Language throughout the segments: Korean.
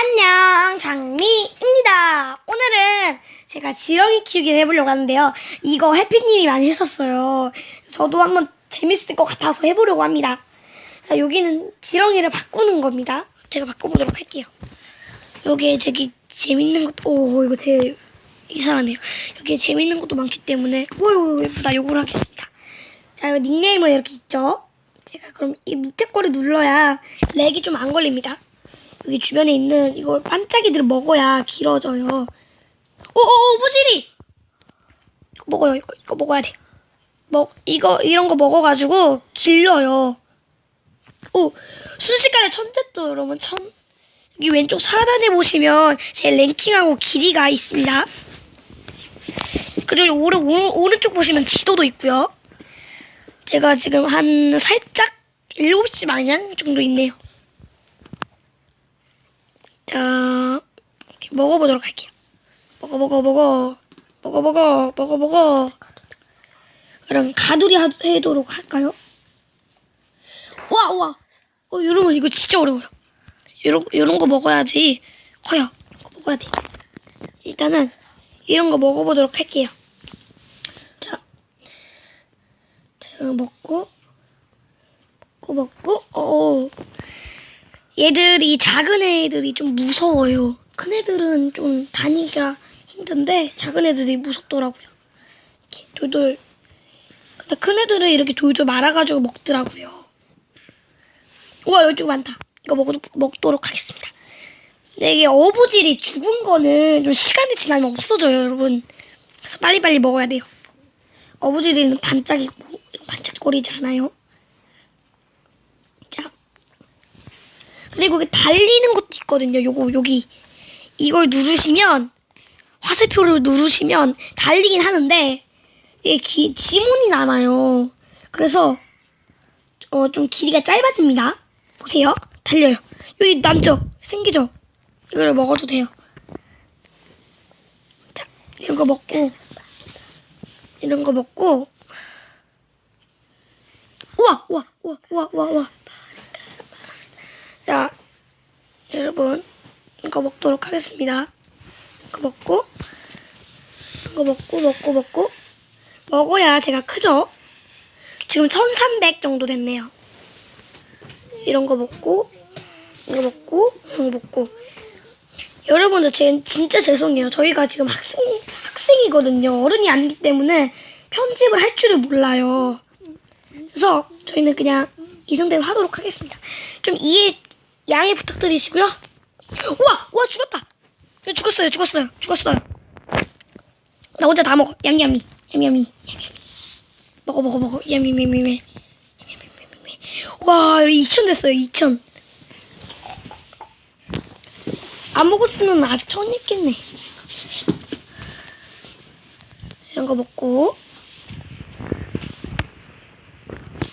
안녕, 장미입니다. 오늘은 제가 지렁이 키우기를 해보려고 하는데요. 이거 해피님이 많이 했었어요. 저도 한번 재밌을 것 같아서 해보려고 합니다. 자, 여기는 지렁이를 바꾸는 겁니다. 제가 바꿔보도록 할게요. 여기에 되게 재밌는 것도, 오, 이거 되게 이상하네요. 여기에 재밌는 것도 많기 때문에, 오, 예쁘다. 요걸 하겠습니다. 자, 이거 닉네임은 이렇게 있죠? 제가 그럼 이 밑에 거를 눌러야 렉이 좀 안 걸립니다. 여기 주변에 있는 이거 반짝이들을 먹어야 길어져요. 오오오 무지리! 이거 먹어요. 이거, 이거 먹어야 돼. 먹 이거 이런 거 먹어가지고 길러요. 오 순식간에 천됐죠 여러분 천. 여기 왼쪽 하단에 보시면 제 랭킹하고 길이가 있습니다. 그리고 오른 오른- 오른쪽 보시면 지도도 있고요. 제가 지금 한 살짝 7시 방향 정도 있네요. 자, 이렇게 먹어보도록 할게요. 먹어, 먹어, 먹어. 먹어, 먹어, 먹어, 먹어. 그럼 가두리 하- 해도록 할까요? 와, 와. 어, 여러분, 이거 진짜 어려워요. 요런, 요런 거 먹어야지. 커요. 이런 거 먹어야 돼. 일단은, 이런 거 먹어보도록 할게요. 자. 자, 먹고. 먹고, 먹고. 어 얘들이 작은 애들이 좀 무서워요. 큰 애들은 좀 다니기가 힘든데 작은 애들이 무섭더라고요. 이렇게 돌돌. 근데 큰 애들은 이렇게 돌돌 말아가지고 먹더라고요. 우와 이쪽 많다. 이거 먹, 먹도록 하겠습니다. 근데 이게 어부질이 죽은 거는 좀 시간이 지나면 없어져요, 여러분. 그래서 빨리빨리 먹어야 돼요. 어부질이는 반짝이고 반짝거리지 않아요. 그리고 달리는 것도 있거든요. 요거 여기 이걸 누르시면 화살표를 누르시면 달리긴 하는데 이게 기, 지문이 남아요. 그래서 어, 좀 길이가 짧아집니다. 보세요. 달려요. 여기 남죠? 생기죠? 이걸 먹어도 돼요. 자, 이런 거 먹고 이런 거 먹고 우와 우와 우와 우와 우와 우와 자, 여러분, 이거 먹도록 하겠습니다. 이거 먹고, 이거 먹고, 먹고, 먹고, 먹어야 제가 크죠? 지금 1300 정도 됐네요. 이런 거 먹고, 이거 먹고, 이런 거 먹고. 여러분들, 제 진짜 죄송해요. 저희가 지금 학생, 학생이거든요. 어른이 아니기 때문에 편집을 할 줄을 몰라요. 그래서 저희는 그냥 이성대로 하도록 하겠습니다. 좀 이해 양해 부탁드리시고요. 우와, 우와 죽었다. 죽었어요, 죽었어요, 죽었어요. 나 혼자 다 먹어. 얌얌이, 얌얌이. 먹어, 먹어, 먹어. 얌얌얌얌. 와, 2천 됐어요, 2천. 안 먹었으면 아직 천 있겠네. 이런 거 먹고.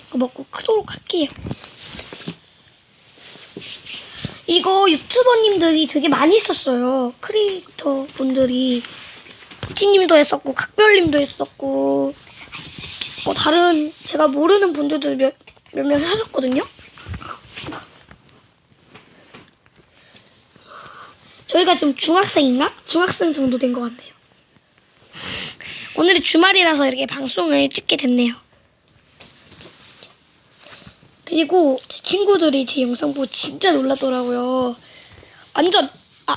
이거 먹고 크도록 할게요. 이거 유튜버님들이 되게 많이 했었어요. 크리에이터 분들이. 티님도 했었고, 각별님도 했었고, 뭐 다른 제가 모르는 분들도 몇, 몇명 하셨거든요. 저희가 지금 중학생인가? 중학생 정도 된 것 같네요. 오늘이 주말이라서 이렇게 방송을 찍게 됐네요. 그리고 제 친구들이 제 영상 보고 진짜 놀랐더라고요. 완전 아.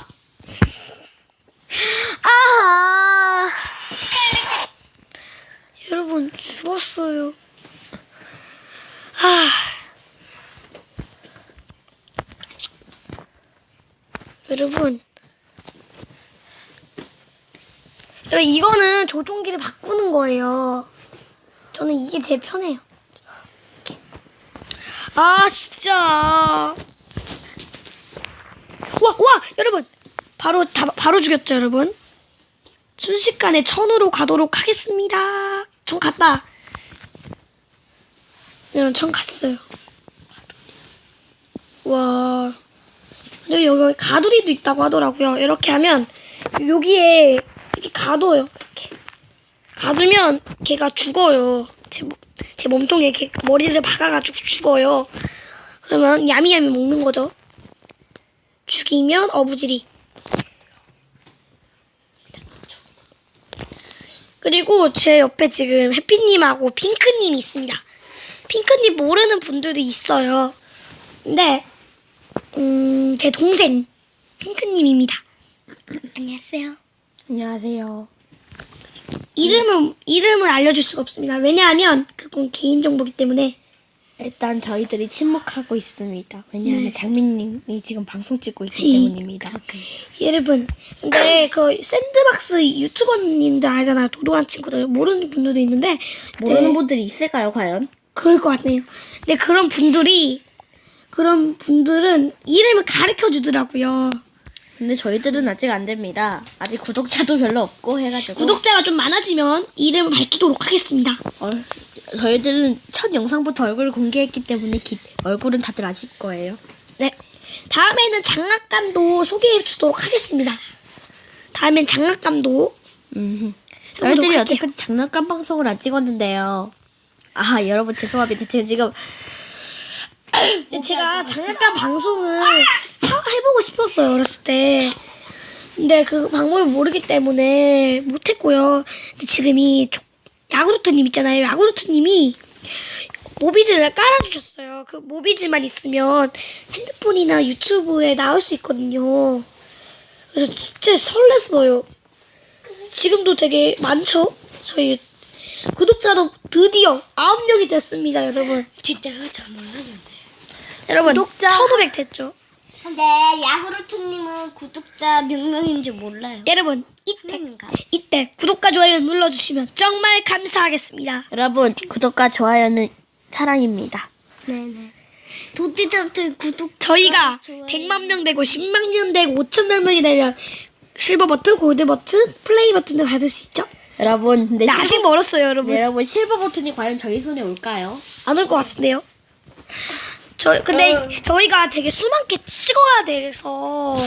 아. 여러분 죽었어요. 아. 여러분, 이거는 조종기를 바꾸는 거예요. 저는 이게 제일 편해요. 아 진짜. 와 와 여러분. 바로 다 바로 죽였죠 여러분? 순식간에 천으로 가도록 하겠습니다. 천 갔다. 여러분 천 갔어요. 와. 근데 여기 가두리도 있다고 하더라고요. 이렇게 하면 여기에 이렇게 가둬요 이렇게. 가두면 걔가 죽어요. 제, 몸- 제 몸통에 이렇게 머리를 박아가지고 죽어요. 그러면 야미야미 먹는 거죠. 죽이면 어부지리. 그리고 제 옆에 지금 해피님하고 핑크님이 있습니다. 핑크님 모르는 분들도 있어요. 근데 음, 제 동생 핑크님입니다. 안녕하세요. 안녕하세요. 이름은 이름을 알려줄 수가 없습니다. 왜냐하면 그건 개인 정보기 때문에 일단 저희들이 침묵하고 있습니다. 왜냐하면 네. 장민님이 지금 방송 찍고 있기 이- 때문입니다. 여러분 근데 그 샌드박스 유튜버님들 알잖아요. 도도한 친구들 모르는 분들도 있는데 모르는 네, 분들이 있을까요, 과연? 그럴 것 같네요. 근데 그런 분들이 그런 분들은 이름을 가르쳐 주더라고요. 근데 저희들은 아직 안 됩니다. 아직 구독자도 별로 없고 해가지고. 구독자가 좀 많아지면 이름을 밝히도록 하겠습니다. 어, 저희들은 첫 영상부터 얼굴 공개했기 때문에 기- 얼굴은 다들 아실 거예요. 네. 다음에는 장난감도 소개해 주도록 하겠습니다. 다음엔 장난감도 음. 저희들이 할게요. 여태까지 장난감 방송을 안 찍었는데요. 아, 여러분 죄송합니다. 제가 지금 근데 제가 장난감 방송을 하- 해보고 싶었어요 어렸을 때. 근데 그 방법을 모르기 때문에 못했고요. 근데 지금 이 조- 야구르트님 있잖아요. 야구르트님이 모비즈를 깔아주셨어요. 그 모비즈만 있으면 핸드폰이나 유튜브에 나올 수 있거든요. 그래서 진짜 설렜어요. 지금도 되게 많죠? 저희 구독자도 드디어 9명이 됐습니다, 여러분. 진짜 저 몰랐는데. 여러분, 구독자 1500 됐죠? 근데 야구르트님은 구독자 몇 명인지 몰라요. 여러분, 이때? 이때 구독과 좋아요 눌러주시면 정말 감사하겠습니다. 여러분 구독과 좋아요는 사랑입니다. 네네. 도티점트 구독 저희가 아, 좋아요. 100만 명 되고 10만 명 되고 5천만 명이 되면 실버 버튼, 골드 버튼, 플레이 버튼을 받을 수 있죠? 여러분 근데 근데 아직 멀었어요, 여러분. 네, 여러분 실버 버튼이 과연 저희 손에 올까요? 안 올 것 같은데요? 저 근데 저희가 되게 수많게 찍어야 돼서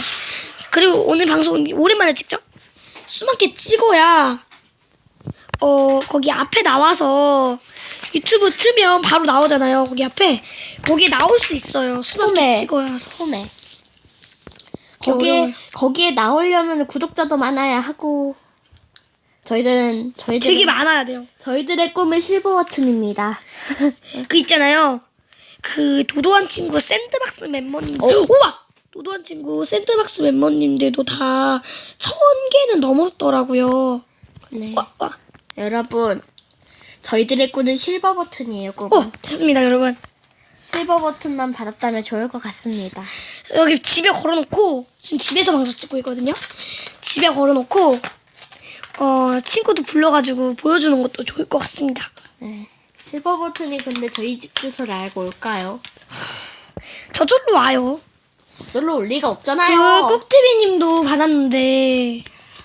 그리고 오늘 방송 오랜만에 찍죠? 수많게 찍어야 어 거기 앞에 나와서 유튜브 쓰면 바로 나오잖아요. 거기 앞에 거기에 나올 수 있어요. 수많게. 찍어야 그게 거기에 어려워요. 거기에 나오려면 구독자도 많아야 하고 저희들은 저희들 되게 많아야 돼요. 저희들의 꿈은 실버 버튼입니다. 그 있잖아요. 그 도도한 친구 샌드박스 멤버님들. 어. 우와! 도도한 친구 샌드박스 멤버님들도 다 천 개는 넘었더라고요. 네. 와, 와. 여러분 저희들의 꿈은 실버 버튼이에요. 꿈은 어, 됐습니다, 여러분. 실버 버튼만 받았다면 좋을 것 같습니다. 여기 집에 걸어놓고, 지금 집에서 방송 찍고 있거든요. 집에 걸어놓고, 어, 친구도 불러가지고 보여주는 것도 좋을 것 같습니다. 네. 실버 버튼이 근데 저희 집 주소를 알고 올까요? 저절로 와요. 절로 올 리가 그, 없잖아요. 꾹티비님도 받았는데,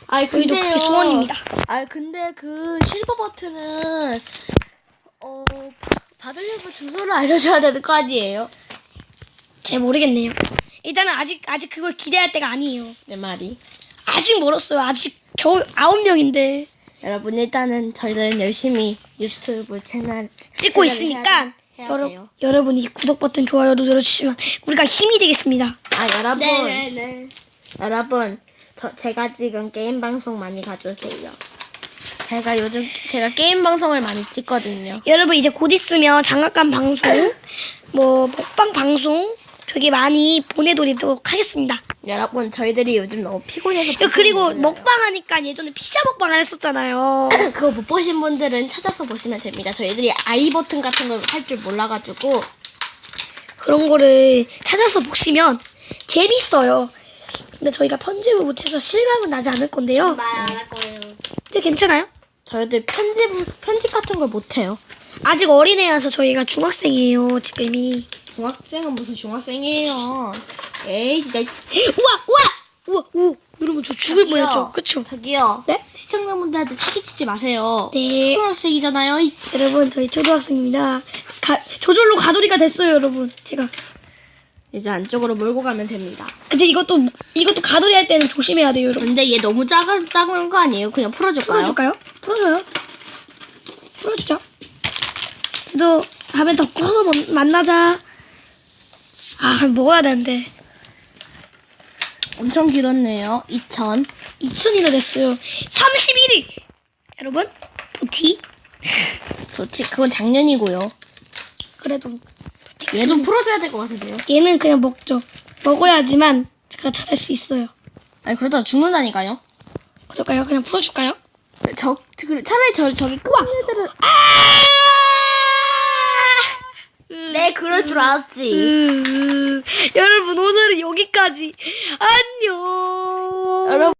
아이 저희도 근데요. 그게 소원입니다. 아 근데 그 실버 버튼은 어 바- 받으려면 주소를 알려줘야 되는 거 아니에요? 잘 모르겠네요. 일단은 아직, 아직 그걸 기대할 때가 아니에요. 내 말이. 아직 멀었어요. 아직 겨우 아홉 명인데 여러분 일단은 저희는 열심히 유튜브 채널 찍고 있으니까 해야, 해야 여러. 여러분이 구독 버튼 좋아요도 눌러주시면 우리가 힘이 되겠습니다. 아 여러분 네네네. 여러분 저, 제가 지금 게임 방송 많이 가주세요. 제가 요즘 제가 게임 방송을 많이 찍거든요. 여러분 이제 곧 있으면 장난감 방송, 뭐 먹방 방송 되게 많이 보내드리도록 하겠습니다. 여러분 저희들이 요즘 너무 피곤해서 야, 그리고. 먹방 하니까 예전에 피자 먹방을 했었잖아요. 그거 못 보신 분들은 찾아서 보시면 됩니다. 저희들이 아이 버튼 같은 걸 할 줄 몰라가지고 그런 거를 찾아서 보시면 재밌어요. 근데 저희가 편집을 못해서 실감은 나지 않을 건데요. 말 안 할 거예요. 근데 괜찮아요. 저희들 편집 편집 같은 걸 못해요. 아직 어린애여서 저희가 중학생이에요, 지금이. 중학생은 무슨 중학생이에요? 에이 진짜 우와, 우와! 우와, 우와. 여러분, 저 죽을 저기요. 뻔했죠. 그쵸? 저기요. 네? 시청자분들한테 사기치지 마세요. 네. 초등학생이잖아요. 이- 여러분, 저희 초등학생입니다. 가, 저절로 가돌이가 됐어요, 여러분. 제가. 이제 안쪽으로 몰고 가면 됩니다. 근데 이것도, 이것도 가돌이 할 때는 조심해야 돼요, 여러분. 근데 얘 너무 작은 작은 거 아니에요? 그냥 풀어줄까요? 풀어줄까요? 풀어줘요. 풀어주죠. 저도 다음에 더 커서 만- 만나자. 아, 먹어야 되는데. 엄청 길었네요. 2000. 2000이나 됐어요. 31위! 여러분, 도티? 좋지. 그건 작년이고요. 그래도 얘 좀 풀어줘야 될 것 같은데요. 얘는 그냥 먹죠. 먹어야지만 제가 잘할 수 있어요. 아니 그러다가 죽는다니까요. 그럴까요? 그냥 풀어줄까요? 저 그, 차라리 저 저기 큰 애들 을. 네 그럴 줄 알았지. 으, 여러분 오늘은 여기까지. 안녕. 여러분.